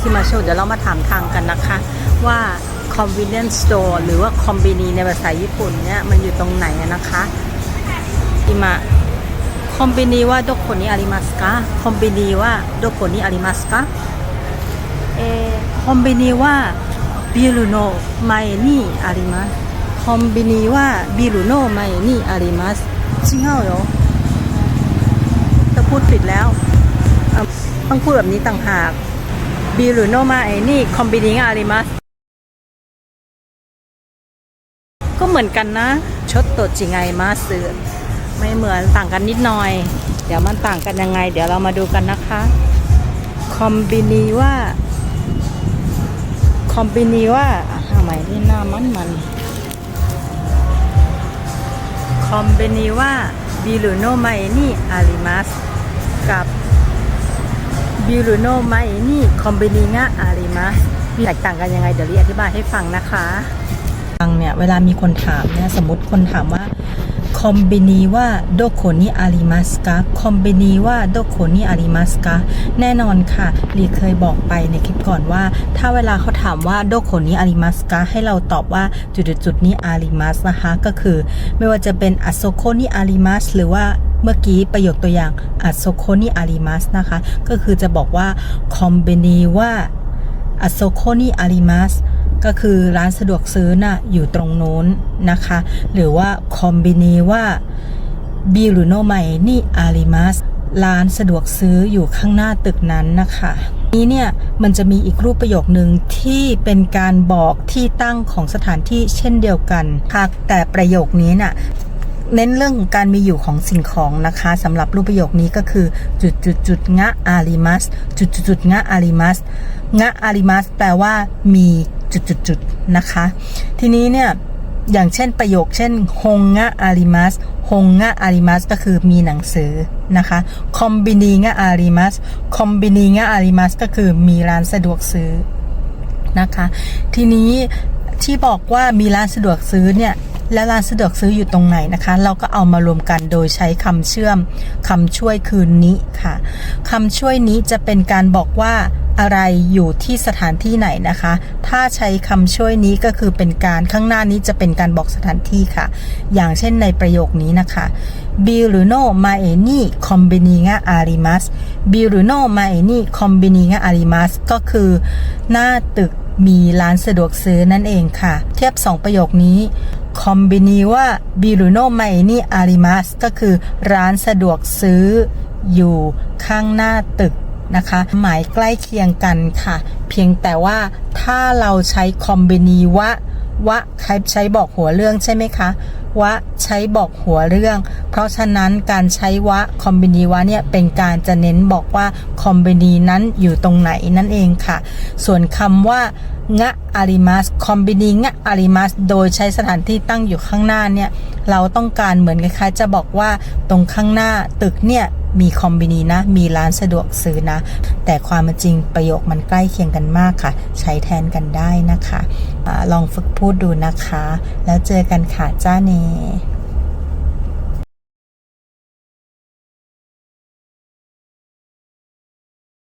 ที่มาโชว์เดี๋ยวเรามาถามทางกันนะคะ ว่า convenience store หรือว่า c o m b i n i ในภาษาญี่ปุ่นเนี่ยมันอยู่ตรงไหนอะนะคะอิมาคอมบินีว่าどこにありますかคอมบินีว่าどこにありますかเออคอมบินีว่าビルの前にありますคอมบินีว่าビルの前にあります違うよจะพูดผิดแล้วอ่ะต้องพูดแบบนี้ต่างหาก ビルの前にคอมบินีがありますก็เหมือนกันนะชดโตจิไงมาสือไม่เหมือนต่างกันนิดหน่อย เดี๋ยวมันต่างกันยังไง เดี๋ยวเรามาดูกันนะคะคอมบินีว่าคอมบินีว่าทำไมที่หน้ามันมันคอมบินีว่าบิลูโนไมนี่อาริมัสกับ บิลูโนไมนี่คอมบินีงะอาริมัสแตกต่างกันยังไง เดี๋ยวรีอธิบายให้ฟังนะคะฟังเนี่ยเวลามีคนถามเนี่ยสมมติคนถามว่าคอมบินีว่าโดโคนิอาริมัสกาคอมบินีว่าโดโคนิอาริมัสกาแน่นอนค่ะลีเคยบอกไปในคลิปก่อนว่า ถ้าเวลาเขาถามว่าโดโคนิอาริมัสกาให้เราตอบว่าจุดจุดๆนี้อาริมัสนะคะ ก็คือ ไม่ว่าจะเป็นอโซโคนิอาริมัสหรือว่า เมื่อกี้ประโยคตัวอย่างอัโซโคนิอาริมัสนะคะ ก็คือจะบอกว่าคอมบินีว่าอัโซโคนิอาริมัสก็คือร้านสะดวกซื้อน่ะอยู่ตรงโน้นนะคะ หรือว่าคอมบินีว่าบิรุโนไมนี่อาริมัสร้านสะดวกซื้ออยู่ข้างหน้าตึกนั้นนะคะนี้เนี่ยมันจะมีอีกรูปประโยคหนึ่งที่เป็นการบอกที่ตั้งของสถานที่เช่นเดียวกันค่ะแต่ประโยคนี้น่ะ เน้นเรื่องของการมีอยู่ของสิ่งของนะคะสำหรับรูปประโยคนี้ก็คือ จุดจุดจุดงะอาริมัสจุดจุดจุดงะอาริมัสงะอาริมัสแปลว่ามีจุดจุดจุดนะคะ ทีนี้เนี่ยอย่างเช่นประโยค เช่นฮงงะอาริมัสฮงงะอาริมัสก็คือมีหนังสือนะคะคอมบินีงะอาริมัสคอมบินีงะอาริมัสก็คือมีร้านสะดวกซื้อนะคะ ทีนี้ที่บอกว่ามีร้านสะดวกซื้อเนี่ย และร้านสะดวกซื้ออยู่ตรงไหนนะคะ เราก็เอามารวมกันโดยใช้คำเชื่อมคำช่วยคือนี้ค่ะคำช่วยนี้จะเป็นการบอกว่าอะไรอยู่ที่สถานที่ไหนนะคะ ถ้าใช้คำช่วยนี้ก็คือเป็นการข้างหน้านี้จะเป็นการบอกสถานที่ค่ะ อย่างเช่นในประโยคนี้นะคะบิลโนมาเอนี่คอมบินีงะอาริมัสบิลโนมาเอนี่คอมบินีงะอาริมัสก็คือ หน้าตึกมีร้านสะดวกซื้อนั่นเองค่ะ เทียบ 2 ประโยคนี้ คอมบินีว่าบิรุโนไมนี่อาริมัสก็คือร้านสะดวกซื้ออยู่ข้างหน้าตึกนะคะ หมายใกล้เคียงกันค่ะ เพียงแต่ว่าถ้าเราใช้คอมบินีวะวะใครใช้บอกหัวเรื่องใช่ไหมคะ วะใช้บอกหัวเรื่อง เพราะฉะนั้นการใช้วะคอมบินีวะเนี่ยเป็นการจะเน้นบอกว่าคอมบินีนั้นอยู่ตรงไหนนั่นเองค่ะ ส่วนคำว่างะอาริมัสคอมบินีงะอาริมัสโดยใช้สถานที่ตั้งอยู่ข้างหน้าเนี่ยเราต้องการเหมือนคล้ายๆจะบอกว่าตรงข้างหน้าตึกเนี่ย มีคอมบินีนะ มีร้านสะดวกซื้อนะ แต่ความจริงประโยคมันใกล้เคียงกันมากค่ะ ใช้แทนกันได้นะคะอะลองฝึกพูดดูนะคะ แล้วเจอกันค่ะจ้าเน